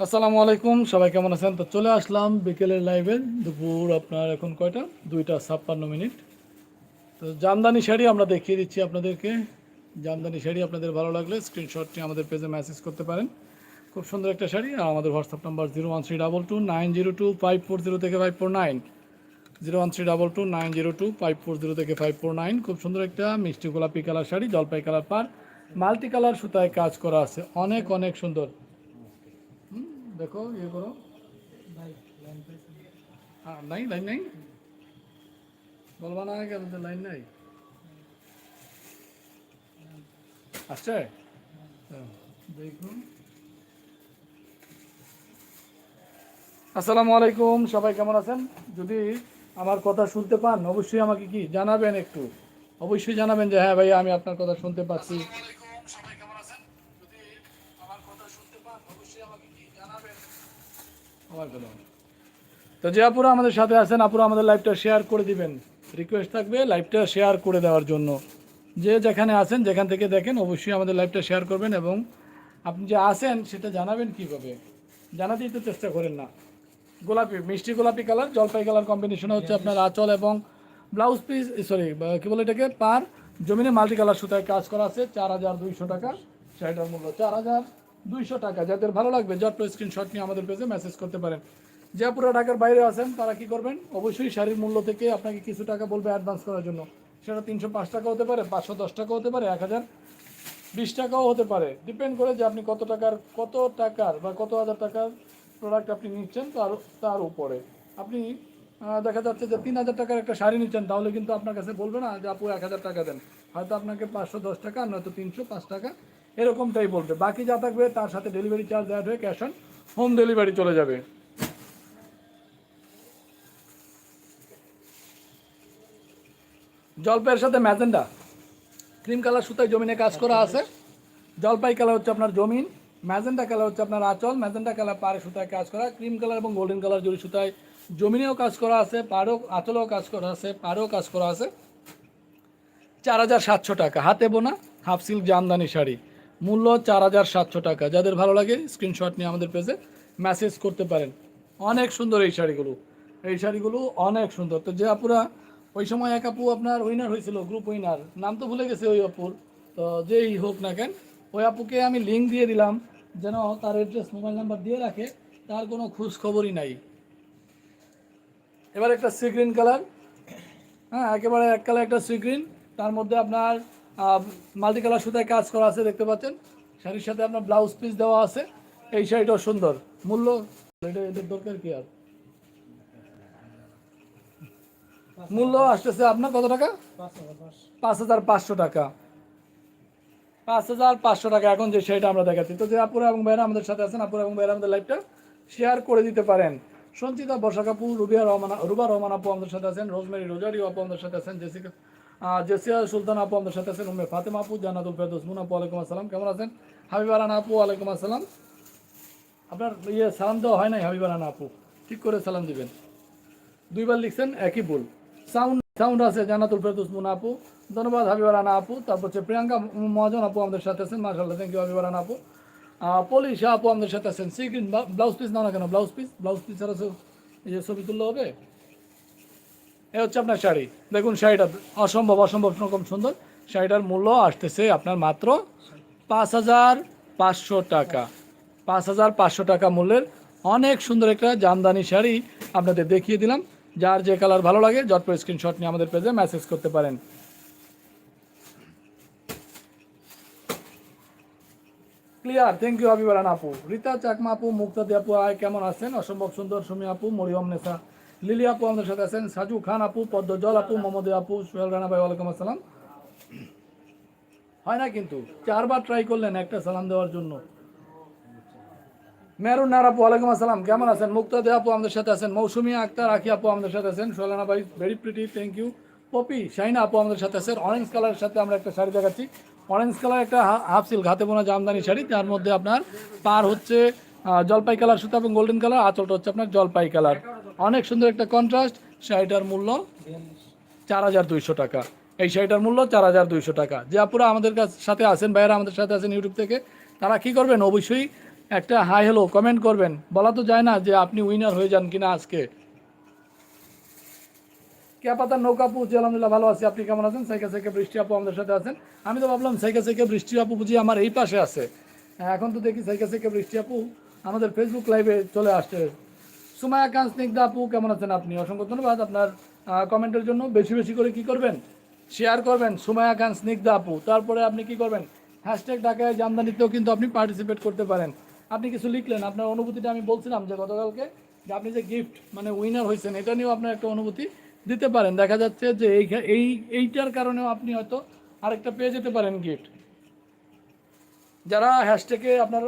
আসসালামু আলাইকুম, সবাই কেমন আছেন? তো চলে আসলাম বিকেলের লাইভে দুপুর আপনার এখন কয়টা? দুইটা ছাপ্পান্ন মিনিট। তো জামদানি শাড়ি আমরা দেখিয়ে দিচ্ছি আপনাদেরকে। জামদানি শাড়ি আপনাদের ভালো লাগলে স্ক্রিনশটটি আমাদের পেজে মেসেজ করতে পারেন। খুব সুন্দর একটা শাড়ি, আর আমাদের WhatsApp number zero one three double two nine zero two five four zero থেকে five four nine zero one three double two nine zero two five four zero থেকে ফাইভ ফোর নাইন খুব সুন্দর একটা মিষ্টি গোলাপি কালার শাড়ি, জলপাই colour পার multi colour সুতায় কাজ করা আছে। অনেক অনেক সুন্দর। দেখো ইয়ে করো। হ্যাঁ, নাই লাইন নাই। বলবা না লাইন নাই। আসছে? হ্যাঁ, দেখুন। আসসালামু আলাইকুম সবাই কেমন আছেন? যদি আমার কথা শুনতে পান অবশ্যই আমাকে কি জানাবেন একটু? অবশ্যই জানাবেন যে হ্যাঁ ভাই আমি আপনার কথা শুনতে পাচ্ছি। আমার ভালো। তো যে আপুরা আমাদের সাথে আছেন আপুরা আমাদের লাইভটা শেয়ার করে দিবেন। রিকোয়েস্ট থাকবে লাইভটা শেয়ার করে দেওয়ার জন্য। যে যেখানে আছেন যেখান থেকে দেখেন অবশ্যই আমাদের লাইভটা শেয়ার করবেন এবং আপনি যে আসেন সেটা জানাবেন কীভাবে? জানাতেই তো চেষ্টা করেন না। গোলাপি মিষ্টি গোলাপি কালার জলপাই কালার কম্বিনেশন হচ্ছে আপনার আঁচল এবং ব্লাউজ পিস সরি কী বলে এটাকে? পার জমিনে মাল্টি কালার সুতায় কাজ করা আছে, চার হাজার দুইশো টাকা। শাড়িটার মূল্য চার হাজার দুইশো টাকা। যাদের ভালো লাগবে, জট স্ক্রিনশট নিয়ে আমাদের পেজে মেসেজ করতে পারেন। যে পুরো ঢাকার বাইরে আছেন, তারা কি করবেন? অবশ্যই শাড়ির মূল্য থেকে আপনাকে কিছু টাকা বলবে অ্যাডভান্স করার জন্য। সেটা তিনশো পাঁচ টাকা হতে পারে, পাঁচশো দশ টাকা হতে পারে, এক হাজার বিশ টাকাও হতে পারে। ডিপেন্ড করে যে আপনি কত টাকার কত টাকার বা কত হাজার টাকার প্রোডাক্ট আপনি নিচ্ছেন তার তার উপরে। আপনি দেখা যাচ্ছে যে তিন হাজার টাকার একটা শাড়ি নিচ্ছেন, তাহলে কিন্তু আপনার কাছে বলবে না যে আপু এক হাজার টাকা দেন। হয়তো আপনাকে পাঁচশো দশ টাকা, আর নয়তো তিনশো, পাঁচ টাকা এরকমটাই বলবে। বাকি যা থাকবে তার সাথে ডেলিভারি চার্জ অ্যাড হয়ে ক্যাশ অন হোম ডেলিভারি চলে যাবে। জলপাইয়ের সাথে ম্যাজেন্ডা। ক্রিম কালার সুতায় জমিনে কাজ করা আছে। জলপাই কালার হচ্ছে আপনার জমিন, ম্যাজেন্ডা কালার হচ্ছে আপনার আঁচল, ম্যাজেন্ডা কালার পাড়ে সুতায় কাজ করা, ক্রিম কালার এবং গোল্ডেন কালার জড়ি সুতায় জমিনেও কাজ করা আছে, পাড়েও আঁচলেও কাজ করা আছে, পাড়েও কাজ করা আছে। চার হাজার সাতশো টাকা, হাতে বোনা, হাফ সিল্ক জামদানি শাড়ি। মূল্য চার হাজার সাতশো টাকা। যাদের ভালো লাগে স্ক্রিনশট নিয়ে আমাদের পেজে মেসেজ করতে পারেন। অনেক সুন্দর এই শাড়িগুলো। এই শাড়িগুলো অনেক সুন্দর। তো যে আপুরা, ওই সময় এক আপু আপনার উইনার হয়েছিল গ্রুপ উইনার নাম তো ভুলে গেছে ওই আপুর। তো যেই হোক না কেন, ওই আপুকে আমি লিঙ্ক দিয়ে দিলাম, যেন তার অ্যাড্রেস মোবাইল নাম্বার দিয়ে রাখে, তার কোনো খোঁজ খবরই নাই। এবার একটা সি গ্রিন কালার হ্যাঁ একেবারে এক কালার একটা সি গ্রিন তার মধ্যে আপনার মাল্টি কালার সুতায় কাজ করা আছে, দেখতে পাচ্ছেন। শাড়ির সাথে আপনার ব্লাউজ পিস দেওয়া আছে। এই শাড়িটাও সুন্দর। মূল্য? এটা দরকার কি আর? মূল্য আসতেছে আপনার কত টাকা? পাঁচ হাজার পাঁচশো টাকা। পাঁচ হাজার পাঁচশো টাকা। এখন যে শাড়িটা আমরা দেখাচ্ছি। তো যে আপুরা এবং ভাইরা আমাদের সাথে আছেন, আপুরা এবং ভাইরা আমাদের লাইভটা শেয়ার করে দিতে পারেন। সঞ্চিতা বর্ষা কাপু রুবিয়া রহমান, রুবা রহমান আপু আমাদের সাথে আছেন, রোজমেরি রোজারিও আপু আমাদের সাথে আছেন, জেসিকা জেসিয়া সুলতান আপু আমাদের সাথে আছেন, উম্মে ফাতেমা আপু, জান্নাতুল ফেরদৌস, মুন আপু, আলাইকুম আসসালাম, কেমন আছেন? হাবিবারান আপু, আলাইকুম আসসালাম। আপনার ইয়ে সালাম দেওয়া হয় নাই হাবিবারান আপু? ঠিক করে সালাম দিবেন। দুইবার লিখছেন, একই ভুল। সাউন্ড সাউন্ড আছে, জান্নাতুল ফেরদৌস, মুন আপু। ধন্যবাদ, হাবিবা রানা আপু। তারপর হচ্ছে প্রিয়াঙ্কা মহাজন আপু আমাদের সাথে আছেন মার্শাল্লাহ থ্যাংক ইউ হাবিবা রানা আপু। পলি শাহ আপু আমাদের সাথে আছেন। সি গ্রিন ব্লাউজ পিস নাও না কেন? ব্লাউজ পিস ব্লাউজ পিস ছাড়া এই যে ছবি তুললে হবে? এ হচ্ছে আপনার শাড়ি। দেখুন, শাড়িটা অসম্ভব অসম্ভব রকম সুন্দর। শাড়িটার মূল্য আসতেছে আপনার মাত্র পাঁচ হাজার পাঁচশো টাকা। পাঁচ হাজার পাঁচশো টাকা মূল্যের অনেক সুন্দর একটা জামদানি শাড়ি আপনাদের দেখিয়ে দিলাম। যার যে কালার ভালো লাগে জটপর স্ক্রিনশট নিয়ে আমাদের পেজে মেসেজ করতে পারেন। ক্লিয়ার থ্যাংক ইউ আবিবারান আপু রীতা চাকমা আপু মুক্তাদি আপু আয় কেমন আছেন? অসম্ভব সুন্দর সুমি আপু মরিয়ম নেসা। লিলি আপু আমাদের সাথে আছেন। সাজু খান আপু পদ্মজল আপু মোহাম্মদ আপু সোহেল রানা ভাই, ওয়ালাইকুম আসসালাম। হয় না কিন্তু? চারবার ট্রাই করলেন একটা সালাম দেওয়ার জন্য। মেরুন নার আপু ওয়ালাইকুম আসসালাম। কেমন আছেন? মুক্তাদি আপু আমাদের সাথে আছেন। মৌসুমী আক্তার আখি আপু আমাদের সাথে আছেন। সোহেলানা ভাই very pretty thank you Popy Shaina আপু আমাদের সাথে আছেন। অরেঞ্জ কালারের সাথে আমরা একটা শাড়ি দেখাচ্ছি। অরেঞ্জ কালার একটা হাফ সিল্ক হাতে বোনা জামদানি শাড়ি, তার মধ্যে আপনার পার হচ্ছে জলপাই কালার সুতা এবং গোল্ডেন কালার আঁচলটা হচ্ছে আপনার জলপাই কালার অনেক সুন্দর একটা কন্ট্রাস্ট শাড়িটার মূল্য চার হাজার দুইশো টাকা। এই শাড়িটার মূল্য চার হাজার দুইশো টাকা। যে আপুরা আমাদের কাছ, সাথে আছেন, ভাইয়েরা আমাদের সাথে আছেন ইউটিউব থেকে, তারা কি করবেন? অবশ্যই একটা হাই হ্যালো কমেন্ট করবেন। বলা তো যায় না যে আপনি উইনার হয়ে যান কিনা আজকে। কেয়াপাতার নৌকা জি আলহামদুলিল্লাহ ভালো আছি। আপনি কেমন আছেন? সাইকা সাইকা বৃষ্টি আপু আমাদের সাথে আছেন। আমি তো ভাবলাম সাইকা সাইকা বৃষ্টি আপু বুঝি আমার এই পাশে আছে। হ্যাঁ, এখন তো দেখি সাইকা সাইকা বৃষ্টি আপু আমাদের ফেসবুক লাইভে চলে আসছে। সুমায়া কান স্নিগ্ধা আপু কেমন আছেন আপনি? অসংখ্য ধন্যবাদ আপনার কমেন্টের জন্য। বেশি বেশি করে কি করবেন? শেয়ার করবেন। সুমায়া খান স্নিগ্ধা আপু। তারপরে আপনি কি করবেন? হ্যাশট্যাগ ঢাকায় জামদানিতেও কিন্তু আপনি পার্টিসিপেট করতে পারেন। আপনি কিছু লিখলেন। আপনার অনুভূতিটা আমি বলছিলাম যে গতকালকে যে আপনি যে গিফট মানে উইনার হয়েছেন এটা নিয়েও আপনার একটা অনুভূতি। দিতে পারেন। দেখা যাচ্ছে যে এই এই, এইটার কারণেও আপনি হয়তো আরেকটা পেয়ে যেতে পারেন গিফট যারা হ্যাশট্যাগে আপনার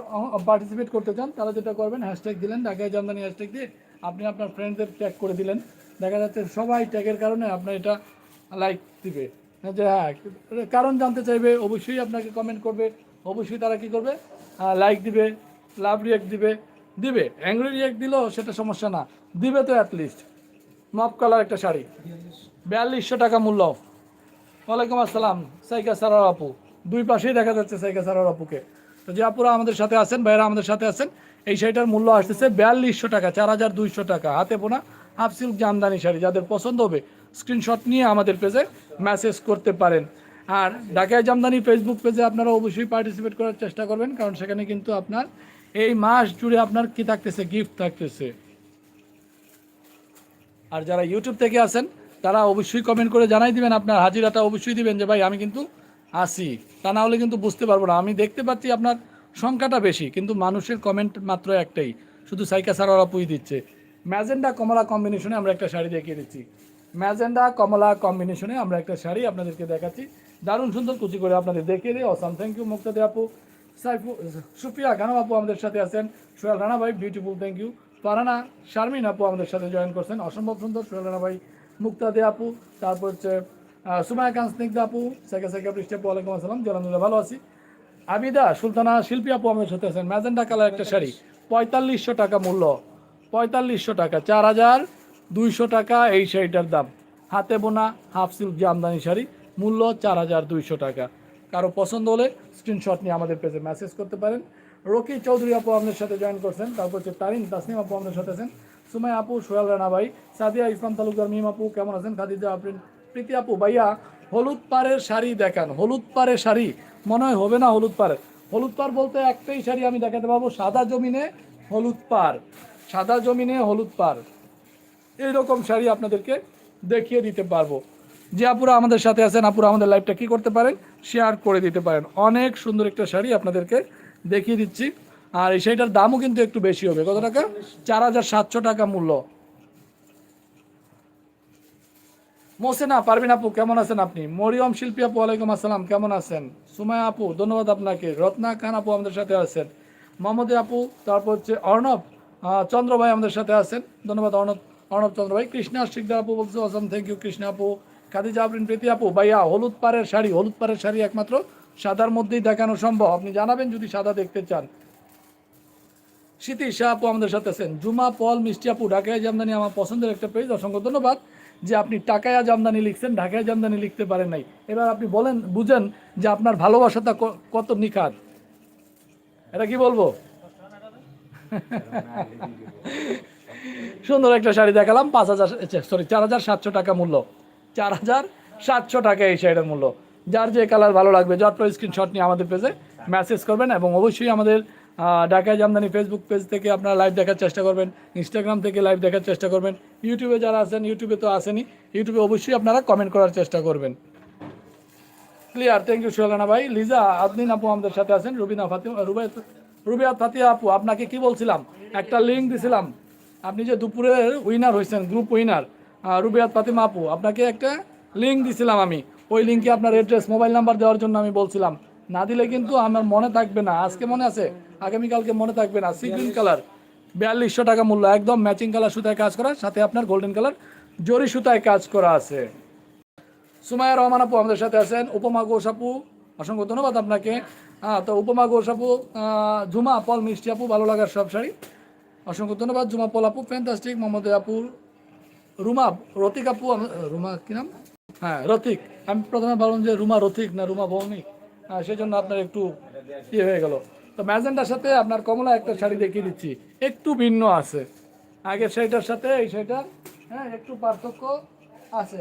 পার্টিসিপেট করতে চান, তারা যেটা করবেন হ্যাশট্যাগ দিলেন, ঢাকায় জামদানি হ্যাশট্যাগ দিয়ে আপনি আপনার ফ্রেন্ডদের ট্যাগ করে দিলেন। দেখা যাচ্ছে সবাই ট্যাগের কারণে আপনার এটা লাইক দিবে। যে হ্যাঁ কারণ জানতে চাইবে, অবশ্যই আপনাকে কমেন্ট করবে, অবশ্যই তারা কি করবে? লাইক দিবে লাভ রিয়াক্ট দিবে দিবে। অ্যাংরি রিয়াক্ট দিলেও সেটা সমস্যা না। দিবে তো অ্যাটলিস্ট মপ কালার একটা শাড়ি। বিয়াল্লিশশো টাকা মূল্য ওয়ালাইকুম আসসালাম, সাইকা সারার আপু। দুই পাশেই দেখা যাচ্ছে সাইকা সারার আপুকে। তো যে আপুরা আমাদের সাথে আছেন ভাইরা আমাদের সাথে আছেন, এই শাড়িটার মূল্য আসতেছে বিয়াল্লিশশো টাকা, চার হাজার দুইশো টাকা। হাতে বোনা হাফ সিল্ক জামদানি শাড়ি। যাদের পছন্দ হবে স্ক্রিনশট নিয়ে আমাদের পেজে মেসেজ করতে পারেন। আর ঢাকায় জামদানি ফেসবুক পেজে আপনারা অবশ্যই পার্টিসিপেট করার চেষ্টা করবেন, কারণ সেখানে কিন্তু আপনার এই মাস জুড়ে আপনার কি থাকতেছে গিফট থাকতেছে। আর যারা ইউটিউব থেকে আছেন, তারা অবশ্যই কমেন্ট করে জানাই দিবেন, আপনার হাজিরাটা অবশ্যই দিবেন যে, ভাই, আমি কিন্তু আসি। তা না হলে কিন্তু বুঝতে পারব না। আমি দেখতে পাচ্ছি আপনার সংখ্যাটা বেশি, কিন্তু মানুষের কমেন্ট মাত্র একটাই। শুধু সাইকা সারা পুই দিচ্ছে। ম্যাজেন্ডা কমলা কম্বিনেশনে আমরা একটা শাড়ি দেখিয়ে দিচ্ছি। ম্যাজেন্ডা কমলা কম্বিনেশনে আমরা একটা শাড়ি আপনাদেরকে দেখাচ্ছি। দারুণ সুন্দর কুচি করে আপনাদের দেখিয়ে দিই। অসাম থ্যাংক ইউ মুক্তাদি আপু, সাইফু সুপ্রিয়া গানম আপু আমাদের সাথে আছেন। সোহেল রানা ভাই বিউটিফুল থ্যাংক ইউ পারানা, শারমিন আপু আমাদের সাথে জয়েন করছেন। অসম্ভব সুন্দর সোহেল রানা ভাই মুক্তাদি আপু, তারপর হচ্ছে সুমায়া খান, স্নিগ্ধা আপু, সেকা সেকা পৃষ্ঠে আপু, ওয়ালাইকুম আসসালাম জলানুল্লাহ ভালো আছি। আবিদা সুলতানা শিল্পী আপু আমাদের সাথে আছেন। ম্যাজেন্ডা কালার একটা শাড়ি, পঁয়তাল্লিশশো টাকা মূল্য, পঁয়তাল্লিশশো টাকা, চার হাজার দুইশো টাকা এই শাড়িটার দাম। হাতে বোনা, হাফ সিল্ক জামদানি শাড়ি, মূল্য চার হাজার দুইশো টাকা। কারও পছন্দ হলে স্ক্রিনশট নিয়ে আমাদের পেজে মেসেজ করতে পারেন। রকি চৌধুরী আপু আমাদের সাথে জয়েন করছেন, তারপর হচ্ছে তারিন তাসনিম আপু আমাদের সাথে আছেন সুমাই আপু, সোহেল রানা ভাই, সাদিয়া ইসলাম তালুকদার মিম আপু, কেমন আছেন? খাদিজা আপনি, প্রীতি আপু, ভাইয়া, হলুদ পাড়ের শাড়ি দেখান, হলুদ পাড়ের শাড়ি, মনে হয় হবে না হলুদ পাড়ের। হলুদ পাড় বলতে একটাই শাড়ি আমি দেখাতে পারব, সাদা জমিনে হলুদ পাড়, সাদা জমিনে হলুদ পাড়। এইরকম শাড়ি আপনাদেরকে দেখিয়ে দিতে পারব। যে আপুরা আমাদের সাথে আছেন, আপুরা আমাদের লাইভটা কি করতে পারেন? শেয়ার করে দিতে পারেন। অনেক সুন্দর একটা শাড়ি আপনাদেরকে দেখিয়ে দিচ্ছি। আর এই দামও কিন্তু একটু বেশি হবে। কত টাকা? চার হাজার সাতশো টাকা মূল্য। মোসেনা পারবিন আপু, কেমন আছেন আপনি? মরিয়ম শিল্পী আপু, ওয়ালাইকুম আসসালাম, কেমন আছেন? সুমায়া আপু, ধন্যবাদ আপনাকে। রত্না খান আপু আমাদের সাথে আছেন। মোহাম্মদে আপু, তারপর হচ্ছে অর্ণব চন্দ্র ভাই আমাদের সাথে আছেন। ধন্যবাদ অর্ণব অর্ণব চন্দ্র ভাই। কৃষ্ণা শিকদার আপু বলছে অসম থ্যাংক ইউ কৃষ্ণা আপু। খাদিজা আফরিন প্রীতি আপু, ভাইয়া, হলুদ পাড়ের শাড়ি, হলুদ পাড়ের শাড়ি একমাত্র সাদার মধ্যেই দেখানো সম্ভব। আপনি জানাবেন যদি সাদা দেখতে চান। স্মৃতি আপু আমাদের সাথে আছেন। জুমা, পল, মিষ্টি আপু ঢাকায় জামদানি আমার পছন্দের একটা পেজ। অসংখ্য ধন্যবাদ যে আপনি টাকায়া জামদানি লিখছেন ঢাকায় জামদানি লিখতে পারেন নাই। এবার আপনি বলেন, বুঝেন যে আপনার ভালোবাসাটা কত নিখাত এটা কি বলব? সুন্দর একটা শাড়ি দেখালাম, পাঁচ হাজার সরি, চার হাজার সাতশো টাকা মূল্য। চার হাজার সাতশো টাকা এই শাড়িটার মূল্য। যার যে কালার ভালো লাগবে যার স্ক্রিনশট নিয়ে আমাদের পেজে মেসেজ করবেন এবং অবশ্যই আমাদের ঢাকায় জামদানি ফেসবুক পেজ থেকে আপনারা লাইভ দেখার চেষ্টা করবেন ইনস্টাগ্রাম থেকে লাইভ দেখার চেষ্টা করবেন ইউটিউবে যারা আছেন ইউটিউবে তো আসেনি ইউটিউবে অবশ্যই আপনারা কমেন্ট করার চেষ্টা করবেন। ক্লিয়ার থ্যাংক ইউ সোহেলানা ভাই। লিজা আদনিন আপু আমাদের সাথে আছেন, রুবিনা ফাতিমা, রুবাই, রুবিয়া ফাতিয়া আপু, আপনাকে কি বলছিলাম? একটা লিঙ্ক দিছিলাম। আপনি যে দুপুরের উইনার হয়েছেন গ্রুপ উইনার রুবিয়াত ফাতিমা আপু, আপনাকে একটা লিঙ্ক দিছিলাম আমি। ওই লিঙ্কে আপনার অ্যাড্রেস মোবাইল নাম্বার দেওয়ার জন্য আমি বলছিলাম। না দিলে কিন্তু আমার মনে থাকবে না। আজকে মনে আছে? আগামীকালকে মনে থাকবে না। সি গ্রিন কালার বিয়াল্লিশশো টাকা মূল্য। একদম ম্যাচিং কালার সুতায় কাজ করা, সাথে আপনার গোল্ডেন কালার জরি সুতায় কাজ করা আছে। সুমায়া রহমান আপু আমাদের সাথে আছেন। উপমা আপু অসংখ্য ধন্যবাদ আপনাকে। হ্যাঁ তো উপমা আপু ঝুমা, পল, মিষ্টি আপু, ভালো লাগার সব শাড়ি। অসংখ্য ধন্যবাদ। ঝুমা, পল আপু ফ্যান্টাস্টিক মোহাম্মদ আপু রুমা, রতিক আপু রুমা কি নাম? হ্যাঁ রথিক। আমি প্রথমে ভাবলাম যে রুমা রথিক না রুমা ভৌমিক হ্যাঁ সেই জন্য আপনার একটু ইয়ে হয়ে গেল। তো ম্যাজেন্টার সাথে আপনার কমলা একটা শাড়ি দেখিয়ে দিচ্ছি। একটু ভিন্ন আছে। আগের শাড়িটার সাথে, এই শাড়িটার হ্যাঁ একটু পার্থক্য আছে।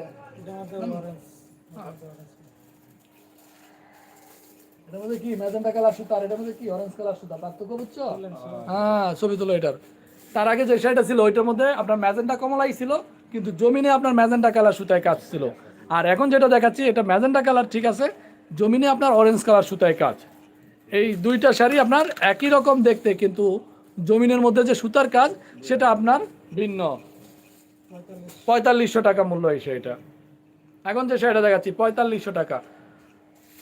হ্যাঁ ছবি তুলো এটার। তার আগে যে শাড়িটা ছিল, ওইটার মধ্যে আপনার ম্যাজেন্টা কমলাই ছিল, কিন্তু জমিনে আপনার ম্যাজেন্টা কালার সুতায় কাজ ছিল। আর এখন যেটা দেখাচ্ছি, এটা ম্যাজেন্টা কালার ঠিক আছে, জমিনে আপনার অরেঞ্জ কালার সুতায় কাজ। এই দুইটা শাড়ি আপনার একই রকম দেখতে, কিন্তু জমিনের মধ্যে যে সুতার কাজ, সেটা আপনার ভিন্ন। পঁয়তাল্লিশশো টাকা মূল্য এই শাড়িটা। এখন যে শাড়িটা দেখাচ্ছি, পঁয়তাল্লিশশো টাকা।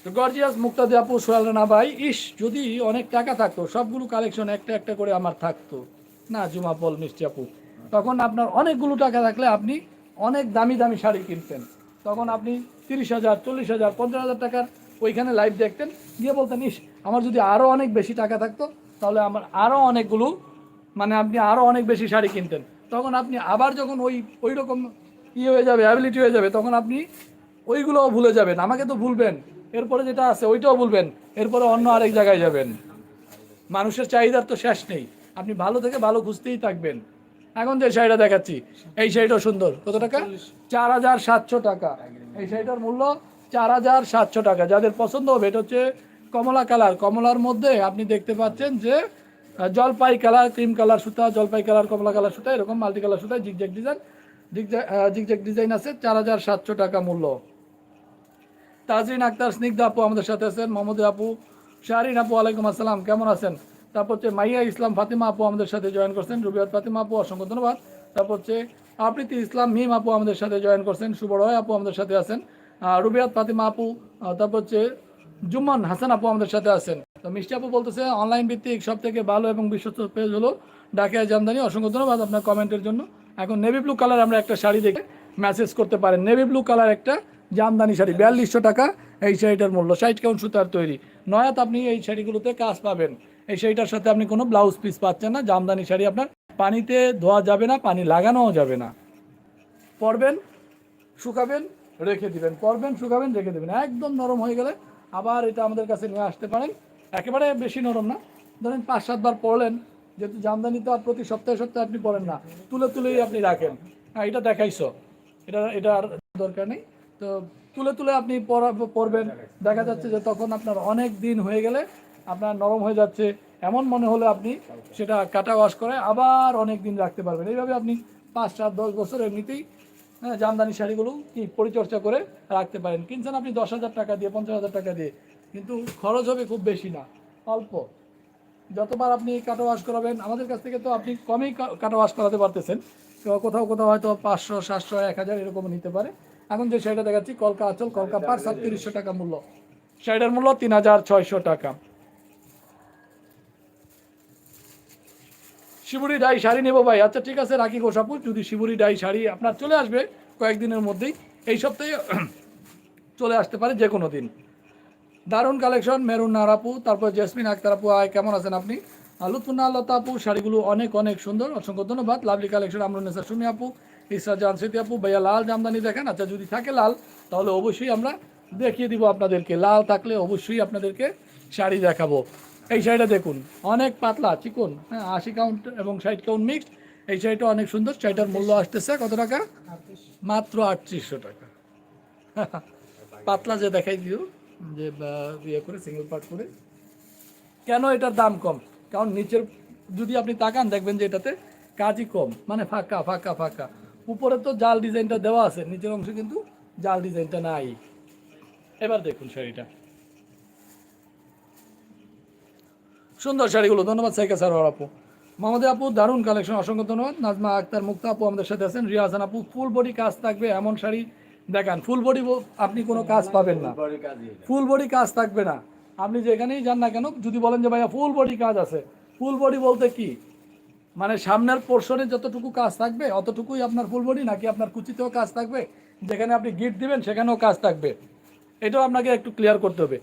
তো গর্জিয়াস মুক্তাদি আপু সোয়াল ভাই, ইস, যদি অনেক টাকা থাকতো, সবগুলো কালেকশন একটা একটা করে আমার থাকতো। না জুমা পল মিষ্টি আপু তখন আপনার অনেকগুলো টাকা থাকলে আপনি অনেক দামি দামি শাড়ি কিনতেন। তখন আপনি তিরিশ হাজার, চল্লিশ হাজার, পঞ্চাশ হাজার টাকার ওইখানে লাইভ দেখতেন। গিয়ে বলতেন, ইস, আমার যদি আরও অনেক বেশি টাকা থাকতো, তাহলে আমার আরও অনেকগুলো মানে আপনি আরও অনেক বেশি শাড়ি কিনতেন। তখন আপনি আবার যখন ওই ওই রকম ইয়ে হয়ে যাবে অ্যাবিলিটি হয়ে যাবে, তখন আপনি ওইগুলোও ভুলে যাবেন। আমাকে তো ভুলবেন। এরপরে যেটা আছে, ওইটাও ভুলবেন। এরপরে অন্য আরেক জায়গায় যাবেন। মানুষের চাহিদার তো শেষ নেই। আপনি ভালো থেকে ভালো খুঁজতেই থাকবেন। এখন যে শাড়িটা দেখাচ্ছি এই শাড়িটাও সুন্দর। কত টাকা? চার হাজার সাতশো টাকা। এই শাড়িটার মূল্য চার হাজার সাতশো টাকা। যাদের পছন্দ হবে এটা হচ্ছে কমলা কালার। কমলার মধ্যে আপনি দেখতে পাচ্ছেন যে জলপাই কালার ক্রিম কালার সুতা জলপাই কালার কমলা কালার সুতা এরকম মাল্টি কালার সুতা zigzag design. Zigzag zigzag design আছে চার হাজার সাতশো টাকা মূল্য। তাজরিন আক্তার স্নিগ্ধ আপু আমাদের সাথে আছেন মোহাম্মদ আপু শাহরিন আপু আলাইকুম আসসালাম। কেমন আছেন? তারপর হচ্ছে মাইয়া ইসলাম ফাতিমা আপু আমাদের সাথে জয়েন করছেন, রুবিয়াত ফাতিমা আপু, অসংখ্য ধন্যবাদ। তারপর হচ্ছে আবৃত্তি ইসলাম মিম আপু আমাদের সাথে জয়েন করছেন শুভ রয় আপু আমাদের সাথে আছেন রুবিয়াত ফাতিমা আপু তারপর হচ্ছে জুম্মান হাসান আপু আমাদের সাথে আছেন। তো মিষ্টি আপু বলতেছে অনলাইন ভিত্তিক সব থেকে ভালো এবং বিশ্বস্ত পেজ হলো ডাকিয়া জামদানি। অসংখ্য ধন্যবাদ আপনার কমেন্টের জন্য। এখন নেভি ব্লু কালার আমরা একটা শাড়ি দেখে মেসেজ করতে পারেন। নেভি ব্লু কালার একটা জামদানি শাড়ি, বিয়াল্লিশশো টাকা এই শাড়িটার মূল্য, ষাট কাউন সুতার তৈরি। নয়াত আপনি এই শাড়িগুলোতে কাজ পাবেন। এই শাড়িটার সাথে আপনি কোনো ব্লাউজ পিস পাচ্ছেন না, জামদানি শাড়ি আপনার পানিতে ধোয়া যাবে না, পানি লাগানোও যাবে না। পরবেন, শুকাবেন, রেখে দিবেন। পরবেন, শুকাবেন, রেখে দেবেন। একদম নরম হয়ে গেলে আবার এটা আমাদের কাছে নিয়ে আসতে পারেন। একেবারে বেশি নরম না। ধরেন পাঁচ সাতবার পরলেন, যেহেতু জামদানি তো আর প্রতি সপ্তাহে সপ্তাহে আপনি পড়েন না, তুলে, তুলেই আপনি রাখেন। হ্যাঁ এটা দেখাইছো। এটা এটা আর দরকার নেই। তো তুলে তুলে আপনি পরা, পরবেন। দেখা যাচ্ছে যে তখন আপনার অনেক দিন হয়ে গেলে আপনার নরম হয়ে যাচ্ছে, এমন মনে হলে আপনি সেটা কাটা ওয়াশ করে আবার অনেক দিন রাখতে পারবেন। এইভাবে আপনি পাঁচ সাত, দশ বছর এমনিতেই হ্যাঁ জামদানি শাড়িগুলো কি পরিচর্যা করে রাখতে পারেন। কিনছেন আপনি দশ হাজার টাকা দিয়ে, পঞ্চাশ হাজার টাকা দিয়ে, কিন্তু খরচ হবে খুব বেশি না, অল্প। যতবার আপনি কাটা ওয়াশ করাবেন, আমাদের কাছ থেকে তো আপনি কমেই কাটা ওয়াশ করাতে পারতেছেন। কোথাও কোথাও হয়তো পাঁচশো, সাতশো, এক হাজার এরকম নিতে পারে। এখন যে শাড়িটা দেখাচ্ছি, কলকা আচল, কলকা পার সাতত্রিশশো টাকা মূল্য। শাড়িটার মূল্য তিন হাজার ছয়শো টাকা। শিবুরি ডাই শাড়ি নেব ভাই। আচ্ছা ঠিক আছে, রাখি গোসাপু। যদি শিবুরি ডাই শাড়ি আপনার চলে আসবে কয়েকদিনের মধ্যেই, এই সপ্তাহে চলে আসতে পারে যে কোনো দিন। দারুণ কালেকশন, মেরুন নারাপু, তারপর জেসমিন আক্তার আপু আয়, কেমন আছেন আপনি? লুৎফুন্না লতা আপু শাড়িগুলো অনেক অনেক সুন্দর, অসংখ্য ধন্যবাদ। লাভলি কালেকশন আমরুন্নেসা সুমি আপু, ইসরা জান স্মৃতি আপু, ভাইয়া লাল জামদানি দেখেন। আচ্ছা যদি থাকে লাল, তাহলে অবশ্যই আমরা দেখিয়ে দিব আপনাদেরকে। লাল থাকলে অবশ্যই আপনাদেরকে শাড়ি দেখাবো। এই শাড়িটা দেখুন, অনেক পাতলা, চিকন হ্যাঁ আশি কাউন্ট এবং ষাট কাউন্ট মিক্সড এই শাড়িটা অনেক সুন্দর, শাড়িটার মূল্য আসতেছে কত টাকা? মাত্র আটত্রিশশো টাকা। পাতলা যে দেখাই দিও, যে ইয়ে করে সিঙ্গেল পার্ট করে। কেন এটার দাম কম? কারণ নিচের, যদি আপনি তাকান, দেখবেন যে এটাতে কাজই কম মানে ফাঁকা ফাঁকা ফাঁকা। উপরে তো জাল ডিজাইনটা দেওয়া আছে, নিচের অংশে কিন্তু জাল ডিজাইনটা নাই। এবার দেখুন শাড়িটা। সুন্দর শাড়িগুলো। ধন্যবাদ সাইকা স্যার আপু। মোহাম্মদ আপু দারুণ কালেকশন অসংখ্য ধন্যবাদ। নাজমা আক্তার মুক্তা আপু আমাদের সাথে আছেন। রিয়া হাসান আপু ফুল বডি কাজ থাকবে এমন শাড়ি। দেখান ফুল বডি আপনি কোনো কাজ পাবেন না। ফুল বডি কাজ থাকবে না। আপনি যেখানেই যান না কেন যদি বলেন যে ভাইয়া ফুল বডি কাজ আছে ফুল বডি বলতে কি? মানে সামনের পোর্শনে যতটুকু কাজ থাকবে অতটুকুই আপনার ফুল বডি নাকি আপনার কুচিতেও কাজ থাকবে? যেখানে আপনি গিফট দিবেন সেখানেও কাজ থাকবে। এটাও আপনাকে একটু ক্লিয়ার করতে হবে।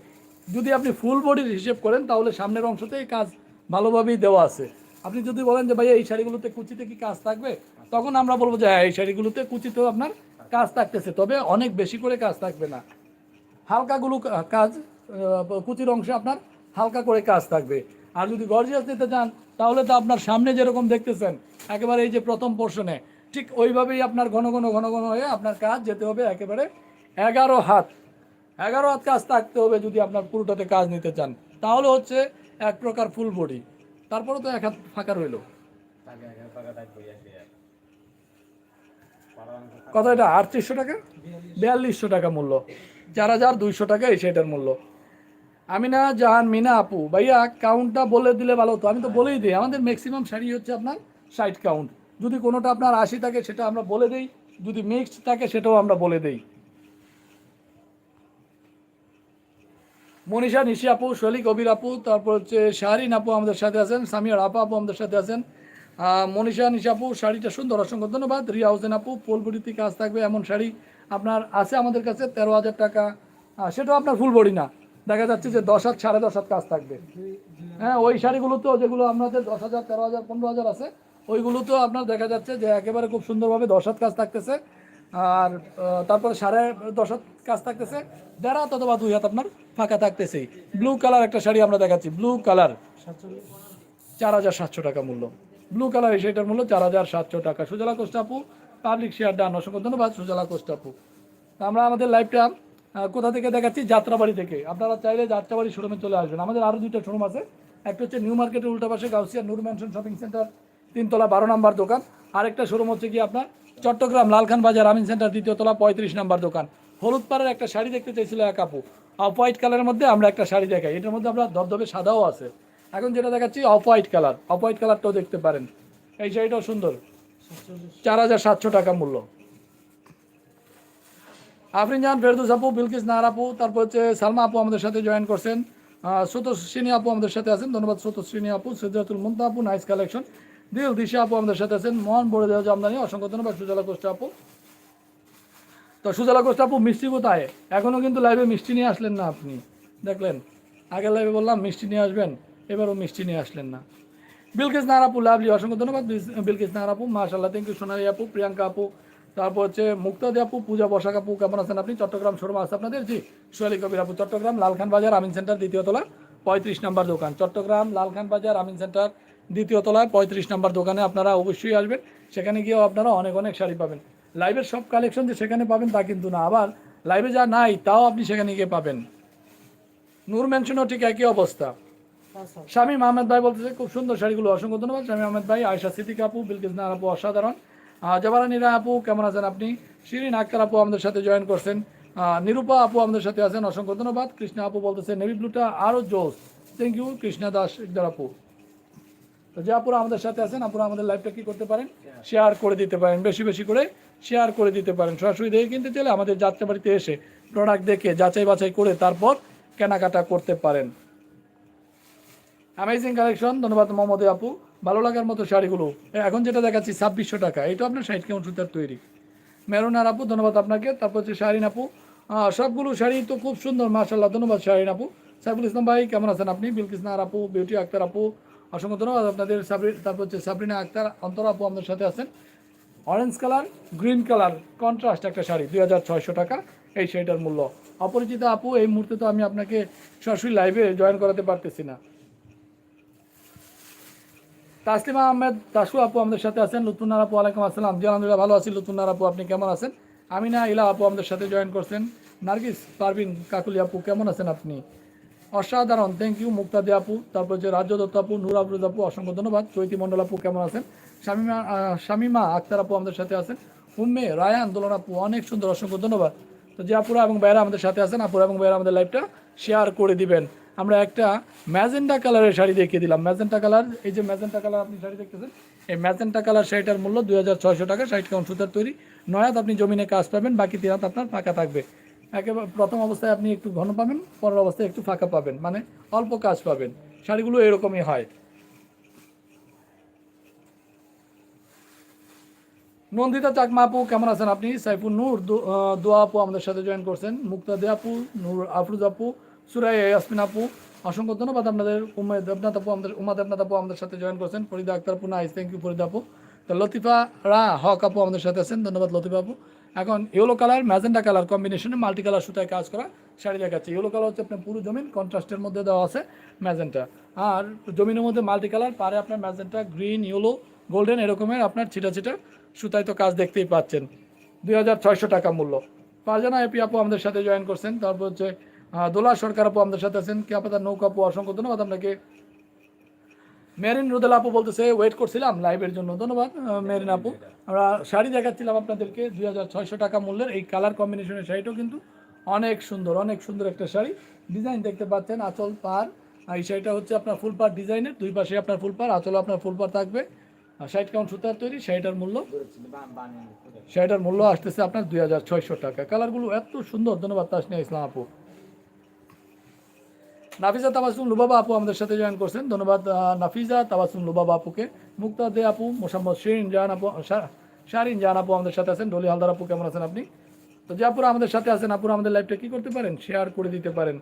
যদি আপনি ফুল বডির হিসেব করেন, তাহলে সামনের অংশতেই কাজ ভালোভাবেই দেওয়া আছে। আপনি যদি বলেন যে, ভাইয়া, এই শাড়িগুলোতে কুচিতে কি কাজ থাকবে? তখন আমরা বলব যে হ্যাঁ এই শাড়িগুলোতে কুচিতেও আপনার কাজ থাকতেছে, তবে অনেক বেশি করে কাজ থাকবে না। হালকাগুলো কাজ কুচির অংশে আপনার হালকা করে কাজ থাকবে। আর যদি গর্জিয়াস নিতে চান, তাহলে তো আপনার সামনে যেরকম দেখতেছেন, একেবারে এই যে প্রথম পোর্শনে ঠিক ওইভাবেই আপনার ঘন ঘন ঘন ঘন হয়ে আপনার কাজ যেতে হবে একেবারে এগারো হাত। এগারো হাত কাজ থাকতে হবে যদি আপনার পুরোটাতে কাজ নিতে চান। তাহলে হচ্ছে এক প্রকার ফুল বডি তারপরে তো এক হাত ফাঁকা রইল। কত এটা? আটত্রিশশো টাকা? বিয়াল্লিশশো টাকা মূল্য। চার হাজার দুইশো টাকা এই সেটার মূল্য। আমি না জাহান, মিনা, আপু, ভাইয়া কাউন্টটা বলে দিলে ভালো হতো। আমি তো বলেই দিই, আমাদের ম্যাক্সিমাম শাড়ি হচ্ছে আপনার ষাট কাউন্ট যদি কোনোটা আপনার আশি থাকে সেটা আমরা বলে দিই, যদি মিক্সড থাকে সেটাও আমরা বলে দিই। মনীষা, নিশি আপু, শলি, কবির আপু, তারপর হচ্ছে শাহরিন আপু আমাদের সাথে আছেন, সামিয়ার আপা আপু আমাদের সাথে আছেন। মনীষা, নিশি আপু, শাড়িটা সুন্দর, অসংখ্য ধন্যবাদ। রিয়া হোসেন আপু ফুলবড়িতে কাজ থাকবে এমন শাড়ি আপনার আছে আমাদের কাছে, তেরো হাজার টাকা। সেটাও আপনার ফুল বডি না। দেখা যাচ্ছে যে দশ হাত, সাড়ে দশ হাত কাজ থাকবে। হ্যাঁ ওই শাড়িগুলো তো যেগুলো আপনাদের দশ হাজার, তেরো হাজার, পনেরো হাজার আছে ওইগুলো তো আপনার দেখা যাচ্ছে যে একেবারে খুব সুন্দরভাবে দশ হাত কাজ থাকতেছে। আর তারপরে সাড়ে দশ কাজ থাকতেছে। দেড় হাত অথবা দুই হাত আপনার ফাঁকা থাকতেছে ব্লু কালার একটা শাড়ি আমরা দেখাচ্ছি। ব্লু কালার চার হাজার সাতশো টাকা মূল্য। ব্লু কালার এই শাড়িটার মূল্য চার হাজার সাতশো টাকা। সুজলা কোস্টাপু পাবলিক শেয়ার ডান অসংখ্য ধন্যবাদ, সুজলা কোস্টাপু আমরা আমাদের লাইভটা কোথা থেকে দেখাচ্ছি? যাত্রাবাড়ি থেকে। আপনারা চাইলে যাত্রাবাড়ি শোরুমে চলে আসবেন। আমাদের আরও দুইটা শোরুম আছে। একটা হচ্ছে নিউ মার্কেটের উল্টা পাশে Gausia Noor mansion shopping centre তিনতলা বারো নাম্বার দোকান। আরেকটা শোরুম হচ্ছে কি আপনার? চট্টগ্রাম লালখান বাজার আমিন সেন্টার দ্বিতীয় তলা, পঁয়ত্রিশ নাম্বার দোকান। হলুদ পাড়ার একটা শাড়ি দেখতে চাইছিল এক আপু। অফ হোয়াইট কালারের মধ্যে আমরা একটা শাড়ি দেখাই। এটার মধ্যে আমরা ধবধবে সাদাও আছে। এখন যেটা দেখাচ্ছি off white colour off white কালারটাও দেখতে পারেন। এই শাড়িটাও সুন্দর। চার হাজার সাতশো টাকা মূল্য। আফরিন জাহান, ফেরদুস আপু, বিলকিস নাহার আপু, তারপর হচ্ছে সালমা আপু আমাদের সাথে জয়েন করছেন। শ্রেণি আপু আমাদের সাথে আছেন। ধন্যবাদ শ্রেণি আপু সিদ্ধাতুল মুন্তা আপু নাইস কালেকশন দিল দিশা আপু আমাদের সাথে আছেন, মোহন বড়ে দেওয়া জামদানি অসংখ্য ধন্যবাদ সুজলা কোষ্ঠ আপু। তো সুজলা কোষ্ঠ আপু, মিষ্টি কোথায়? এখনও কিন্তু লাইভে মিষ্টি নিয়ে আসলেন না আপনি। দেখলেন, আগের লাইভে বললাম, মিষ্টি নিয়ে আসবেন, এবারও মিষ্টি নিয়ে আসলেন না। বিলকিস নাহার আপু লাভলি অসংখ্য ধন্যবাদ। বিল- বিলকিস নাহার আপু মাশাল্লাহ থ্যাংক ইউ সোনালি আপু, প্রিয়াঙ্কা আপু। তারপর হচ্ছে মুক্তাদি আপু, পূজা বসাক আপু, কেমন আছেন আপনি? চট্টগ্রাম শোরুম আছে আপনাদের? জি সোয়ালি কবির আপু, চট্টগ্রাম লালখান বাজার আমিন সেন্টার, দ্বিতীয় তলা, পঁয়ত্রিশ নম্বর দোকান। চট্টগ্রাম লালখান বাজার আমিন সেন্টার দ্বিতীয় তলায় পঁয়ত্রিশ নম্বর দোকানে আপনারা অবশ্যই আসবেন। সেখানে গিয়েও আপনারা অনেক অনেক শাড়ি পাবেন। লাইভের সব কালেকশন যে সেখানে পাবেন তা কিন্তু না। আবার লাইভে যা নাই তাও আপনি সেখানে গিয়ে পাবেন। নূর মেনশনও ঠিক একই অবস্থা। শামীম আহমেদ ভাই বলতেছে খুব সুন্দর শাড়িগুলো অসংখ্য ধন্যবাদ। শামীম আহমেদ ভাই আয়সা সিদ্দিক আপু বিলকিস আপু অসাধারণ। জবারানিরা আপু কেমন আছেন আপনি? শিরিন আক্তার আপু আমাদের সাথে জয়েন করছেন। নিরূপা আপু আমাদের সাথে আছেন অসংখ্য ধন্যবাদ। কৃষ্ণা আপু বলতেছে নেভি ব্লুটা আরও জোস থ্যাংক ইউ কৃষ্ণা দাস ইকদার আপু। তো যে আপুরা আমাদের সাথে আছেন, আপুরা আমাদের লাইভটা কি করতে পারেন? শেয়ার করে দিতে পারেন, বেশি বেশি করে শেয়ার করে দিতে পারেন। সরাসরি দেখে কিনতে চাইলে আমাদের যাত্রাবাড়িতে এসে প্রোডাক্ট দেখে যাচাই বাছাই করে তারপর কেনাকাটা করতে পারেন। অ্যামেজিং কালেকশন ধন্যবাদ মোহাম্মদ আপু। ভালো লাগার মতো শাড়িগুলো। এখন যেটা দেখাচ্ছি, ছাব্বিশশো টাকা। এটা আপনার ষাট কেমন সুতার তৈরি। মেরুনার আপু, ধন্যবাদ আপনাকে। তারপর হচ্ছে শাড়িন আপু। সবগুলো শাড়ি তো খুব সুন্দর মার্শাল্লাহ ধন্যবাদ শাড়িন আপু। সাইফুল ইসলাম ভাই, কেমন আছেন আপনি? বিলকিস আপু, বিউটি আক্তার আপু অসংখ্য ধন্যবাদ আপনাদের, সাবরি তারপর হচ্ছে সাবরিনা আক্তার, অন্তর আপু আমাদের সাথে আছেন। Orange colour green colour contrast একটা শাড়ি, দুই হাজার ছয়শো টাকা, এই শাড়িটার মূল্য। অপরিচিত আপু, এই মুহূর্তে তো আমি আপনাকে সরাসরি লাইভে জয়েন করাতে পারতেছি না। তাসলিমা আহমেদ তাসু আপু আমাদের সাথে আছেন। লুতুনার আপু আলাইকুম আসসালাম। জি ভালো আছি। লুতুনার আপু, আপনি কেমন আছেন? আমিনা ইলা আপু আমাদের সাথে জয়েন করছেন। নার্গিস পারভিন কাকুলি আপু, কেমন আছেন আপনি? অসাধারণ। থ্যাংক ইউ মুক্তাদি আপু। তারপর যে রাজ্য দত্ত আপু, নুর আফরুজ আপু, অসংখ্য ধন্যবাদ। চৈতি মণ্ডল আপু কেমন আছেন? শামিমা শামিমা আক্তার আপু আমাদের সাথে আছেন। উম্মে রায়ান দোলন আপু, অনেক সুন্দর, অসংখ্য ধন্যবাদ। তো যে আপুরা এবং ভাইয়েরা আমাদের সাথে আছেন, আপুরা এবং ভাইয়েরা আমাদের লাইভটা শেয়ার করে দিবেন। আমরা একটা ম্যাজেন্টা কালারের শাড়ি দেখিয়ে দিলাম। ম্যাজেন্টা কালার এই যে ম্যাজেন্টা কালার আপনি শাড়ি দেখতেছেন, এই ম্যাজেন্টা কালার শাড়িটার মূল্য দুই হাজার ছয়শো টাকা শাড়ি কেমন সুতার তৈরি। নয়াত আপনি জমিনে কাজ পাবেন, বাকি তিন হাত আপনার ফাঁকা থাকবে। একেবারে প্রথম অবস্থায় আপনি একটু ঘন পাবেন, পরের অবস্থায় একটু ফাঁকা পাবেন মানে অল্প কাজ পাবেন। শাড়িগুলো এরকমই হয়। নন্দিতা চাকমা আপু, কেমন আছেন আপনি? সাইফুল নূর দোয়া আপু আমাদের সাথে জয়েন করছেন। মুক্তা দে আপু, নূর আফরুজ আপু সুরাই ইয়াসমিন আপু। অসংখ্য ধন্যবাদ আপনাদের। উমা দেবনাথ আপু আমাদের উমা দেবনাথ আপু আমাদের সাথে জয়েন করছেন। ফরিদা আক্তার আপু নাইস থ্যাংক ইউ ফরিদা আপু। লতিফা রা হক আপু আমাদের সাথে আছেন। ধন্যবাদ লতিফা আপু। এখন ইয়েলো কালার ম্যাজেন্ডা কালার কম্বিনেশনে মাল্টি কালার সুতায় কাজ করা শাড়ি দেখাচ্ছে। ইয়েলো কালার হচ্ছে আপনার পুরো জমিন কন্ট্রাস্টের মধ্যে দেওয়া আছে ম্যাজেন্টা। আর জমিনের মধ্যে মাল্টি কালার পারে আপনার ম্যাজেন্টা গ্রিন ইয়েলো গোল্ডেন এরকমের আপনার ছিটা ছিটা সুতায় তো কাজ দেখতেই পাচ্ছেন। দুই হাজার ছয়শো টাকা মূল্য। পারজানা এপি আপু আমাদের সাথে জয়েন করছেন। তারপর হচ্ছে দোলা সরকার আপু আমাদের সাথে আছেন। কে আপনার নৌকা আপু, অসংখ্য ধন্যবাদ আপনাকে। মেরিন রুদেল আপু বলতেছে ওয়েট করছিলাম লাইভের জন্য। ধন্যবাদ মেরিন আপু। আমরা শাড়ি দেখাচ্ছিলাম আপনাদেরকে, দুই হাজার ছয়শো টাকা মূল্যের। এই কালার কম্বিনেশনের শাড়িটাও কিন্তু অনেক সুন্দর অনেক সুন্দর একটা শাড়ি। ডিজাইন দেখতে পাচ্ছেন, আঁচল পার। এই শাড়িটা হচ্ছে আপনার ফুল পার ডিজাইনের দুই পাশে আপনার ফুল পার আঁচলে আপনার ফুল পার থাকবে। ষাট কাউন্ট সুতার তৈরি, শাড়িটার মূল্য শাড়িটার মূল্য আসতেছে আপনার দুই হাজার ছয়শো টাকা। কালারগুলো এত সুন্দর, ধন্যবাদ তাসনিয়া ইসলাম আপু। নাফিজা তাবাসুম লুবাবা আপু আমাদের সাথে জয়েন করছেন। ধন্যবাদ নাফিজা তাবাসুম লুবাবা আপুকে। মুক্তা দে আপু, মোসাম্মদ শিরিন জাহান আপু, শা- শারিন জাহান আপু আমাদের সাথে আছেন। ডলি হালদার আপু, কেমন আছেন আপনি? তো যে আপুরা আমাদের সাথে আছেন, আপুরা আমাদের লাইভটা কি করতে পারেন? শেয়ার করে দিতে পারেন।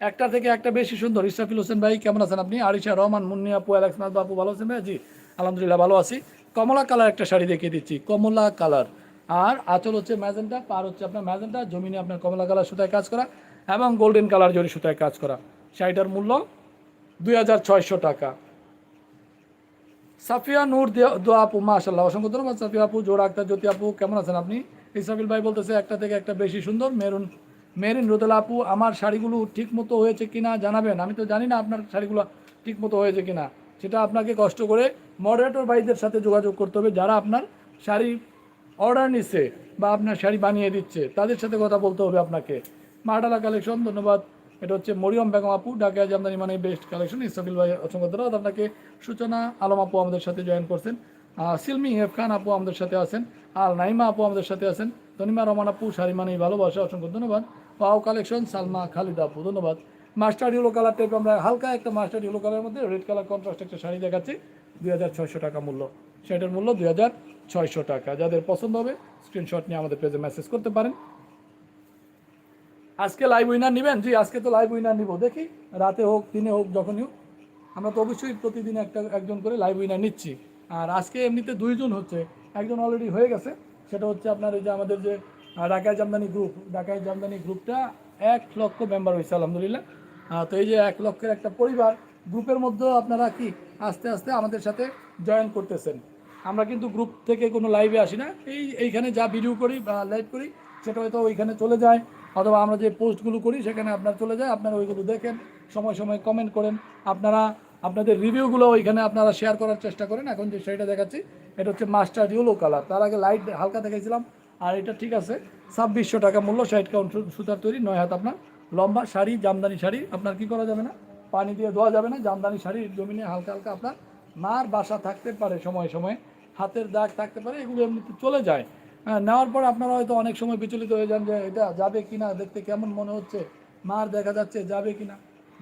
একটা থেকে একটা বেশি সুন্দর। ইসরাফিল হোসেন ভাই, কেমন আছেন আপনি? আরিশা রহমান, মুন্নি আপু অ্যালেক্স নাথ আপু, ভালো আছেন ভাই? জি, আলহামদুলিল্লাহ ভালো আছি। কমলা কালার একটা শাড়ি দেখিয়ে দিচ্ছি। কমলা কালার। আর আঁচল হচ্ছে ম্যাজেন্টা, পার হচ্ছে আপনার ম্যাজেন্টা। জমিনে আপনার কমলা কালার সুতায় কাজ করা। এবং গোল্ডেন কালার জরি সুতায় কাজ করা। শাড়িটার মূল্য দুই হাজার ছয়শো টাকা। সাফিয়া নূর দোয়া আপু মাশাল্লাহ অসংখ্য ধন্যবাদ সাফিয়া আপু জোর আক্তার জ্যোতি আপু, কেমন আছেন আপনি? ইসরাফিল ভাই বলতেছে, একটা থেকে একটা বেশি সুন্দর, মেরুন মেরিন রোদেলা আপু, আমার শাড়িগুলো ঠিক মতো হয়েছে কিনা জানাবেন। আমি তো জানি না আপনার শাড়িগুলো ঠিক মতো হয়েছে কিনা। সেটা আপনাকে কষ্ট করে মডারেটর ভাইদের সাথে যোগাযোগ করতে হবে, যারা আপনার শাড়ি অর্ডার নিচ্ছে বা আপনার শাড়ি বানিয়ে দিচ্ছে, তাদের সাথে কথা বলতে হবে আপনাকে। মার্ডালা কালেকশন ধন্যবাদ। এটা হচ্ছে মরিয়ম বেগম আপু ঢাকা জামদানি মানে বেস্ট কালেকশন ইসরাফিল ভাই, অসংখ্য ধন্যবাদ। আপনাকে সূচনা আলম আপু আমাদের সাথে জয়েন করছেন। সিলমি হেফ খান আপু আমাদের সাথে আছেন। আর নাইমা আপু আমাদের সাথে আছেন। তনিমা রহমান আপু মানেই ভালোবাসা, অসংখ্য ধন্যবাদ। পাও কালেকশন সালমা, খালিদা আপু, ধন্যবাদ। মাস্টার ইউলো কালার টাইপ আমরা হালকা একটা মাস্টার ইউলো কালারের মধ্যে রেড কালার কন্ট্রাস্ট একটা শাড়ি দেখাচ্ছি। দুই হাজার ছয়শো টাকা মূল্য। সেটার মূল্য দুই হাজার ছয়শো টাকা। যাদের পছন্দ হবে স্ক্রিনশট নিয়ে আমাদের পেজে মেসেজ করতে পারেন। আজকে লাইভ উইনার নেবেন? জি, আজকে তো লাইভ উইনার নিব। দেখি, রাতে হোক, দিনে হোক, যখনই হোক। আমরা তো অবশ্যই প্রতিদিন একটা, একজন করে লাইভ উইনার নিচ্ছি। আর আজকে এমনিতে দুইজন হচ্ছে। একজন অলরেডি হয়ে গেছে। সেটা হচ্ছে আপনার এই যে আমাদের যে ঢাকায় জামদানি গ্রুপ ঢাকায় জামদানি গ্রুপটা এক লক্ষ মেম্বার হয়েছে, আলহামদুলিল্লাহ। তো এই যে এক লক্ষের একটা পরিবার গ্রুপের মধ্যেও আপনারা কি আস্তে আস্তে আমাদের সাথে জয়েন করতেছেন? আমরা কিন্তু গ্রুপ থেকে কোনো লাইভে আসি না। এই, এইখানে যা ভিডিও করি বা লাইভ করি, সেটা হয়তো ওইখানে চলে যায়। অথবা আমরা যে পোস্টগুলো করি, সেখানে আপনার চলে যায়, আপনারা ওইগুলো দেখেন, সময় সময় কমেন্ট করেন। আপনারা, আপনাদের রিভিউগুলো ওইখানে আপনারা শেয়ার করার চেষ্টা করেন। এখন যে শাড়িটা দেখাচ্ছি, এটা হচ্ছে মাস্টার ইউলো কালার তার আগে লাইট হালকা দেখেছিলাম আর এটা ঠিক আছে, ছাব্বিশশো টাকা মূল্য ষাট কাউন্ট সুতার তৈরি, নয় হাত আপনার। লম্বা শাড়ি, জামদানি শাড়ি, আপনার কি করা যাবে না? পানি দিয়ে ধোয়া যাবে না, জামদানি শাড়ি, জমিনে হালকা হালকা আপনার। মার বাসা থাকতে পারে সময় সময়, হাতের দাগ থাকতে পারে, এগুলো এমনিতে চলে যায়। নেওয়ার পর আপনারা হয়তো অনেক সময় বিচলিত হয়ে যান যে এটা যাবে কিনা, দেখতে কেমন মনে হচ্ছে, মার দেখা যাচ্ছে, যাবে কিনা।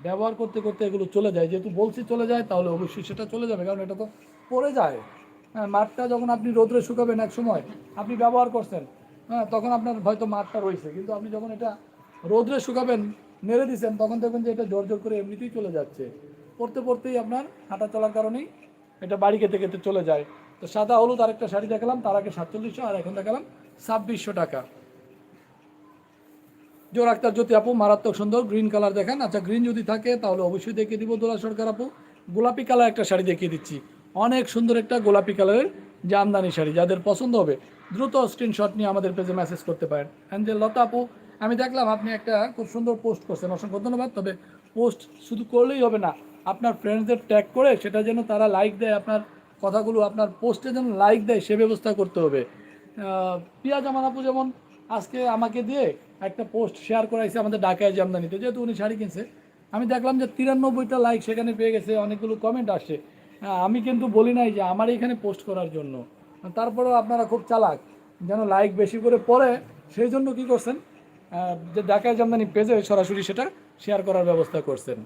ব্যবহার করতে করতে এগুলো চলে যায়। যেহেতু বলছি চলে যায়, তাহলে অবশ্যই সেটা চলে যাবে, কারণ এটা তো পড়ে যায়। হ্যাঁ মাঠটা যখন আপনি রোদ্রে শুকাবেন এক সময়, আপনি ব্যবহার করছেন হ্যাঁ তখন আপনার হয়তো মাঠটা রয়েছে। কিন্তু আপনি যখন এটা রোদ্রে শুকাবেন, নেড়ে দিচ্ছেন তখন দেখবেন যে এটা জোর জোর করে এমনিতেই চলে যাচ্ছে। পড়তে পড়তেই আপনার হাঁটা চলার কারণেই এটা বাড়ি খেতে খেতে চলে যায়। তো সাদা, হলুদ আরেকটা শাড়ি দেখালাম, তার আগে সাতচল্লিশশো, আর এখন দেখালাম ছাব্বিশশো টাকা। জোর আক্তার জ্যোতি আপু, মারাত্মক সুন্দর গ্রিন কালার দেখেন। আচ্ছা গ্রিন যদি থাকে, তাহলে অবশ্যই দেখিয়ে দিব দোলা সরকার আপু। গোলাপি কালার একটা শাড়ি দেখিয়ে দিচ্ছি। অনেক সুন্দর একটা গোলাপি কালারের জামদানি শাড়ি, যাদের পছন্দ হবে, দ্রুত স্ক্রিনশট নিয়ে আমাদের পেজে মেসেজ করতে পারেন। অ্যাঞ্জেল লতা আপু, আমি দেখলাম আপনি একটা খুব সুন্দর পোস্ট করছেন। অসংখ্য ধন্যবাদ, তবে পোস্ট শুধু করলেই হবে না। আপনার ফ্রেন্ডসদের ট্যাগ করে সেটা যেন তারা লাইক দেয়, আপনার কথাগুলো আপনার পোস্টে যেন লাইক দেয়, সে ব্যবস্থা করতে হবে। পিয়া জামান আপু যেমন আজকে আমাকে দিয়ে একটা পোস্ট শেয়ার করাইছে আমাদের ঢাকায় জামদানিতে, যেহেতু উনি শাড়ি কিনছে। আমি দেখলাম যে তিরানব্বইটা লাইক সেখানে পেয়ে গেছে, অনেকগুলো কমেন্ট আসছে। আমি কিন্তু বলি নাই যে আমার এখানে পোস্ট করার জন্য। তারপরেও আপনারা খুব চালাক, যেন লাইক বেশি করে পড়ে, সেই জন্য কি করছেন? যে ঢাকায় জামদানি পেজে সরাসরি সেটা শেয়ার করার ব্যবস্থা করছেন।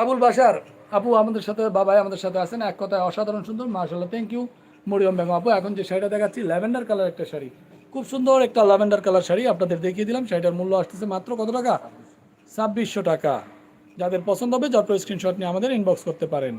আবুল বাসার আপু আমাদের সাথে, বাবাই আমাদের সাথে আছেন। এক কথায় অসাধারণ সুন্দর মার্শাল্লাহ থ্যাংক ইউ মরিয়ম বেগম আপু। এখন যে শাড়িটা দেখাচ্ছি, ল্যাভেন্ডার কালার একটা শাড়ি। খুব সুন্দর একটা ল্যাভেন্ডার কালার শাড়ি আপনাদের দেখিয়ে দিলাম। শাড়িটার মূল্য আসতেছে মাত্র কত টাকা? ছাব্বিশশো টাকা। যাদের পছন্দ হবে যত স্ক্রিনশট নিয়ে আমাদের ইনবক্স করতে পারেন।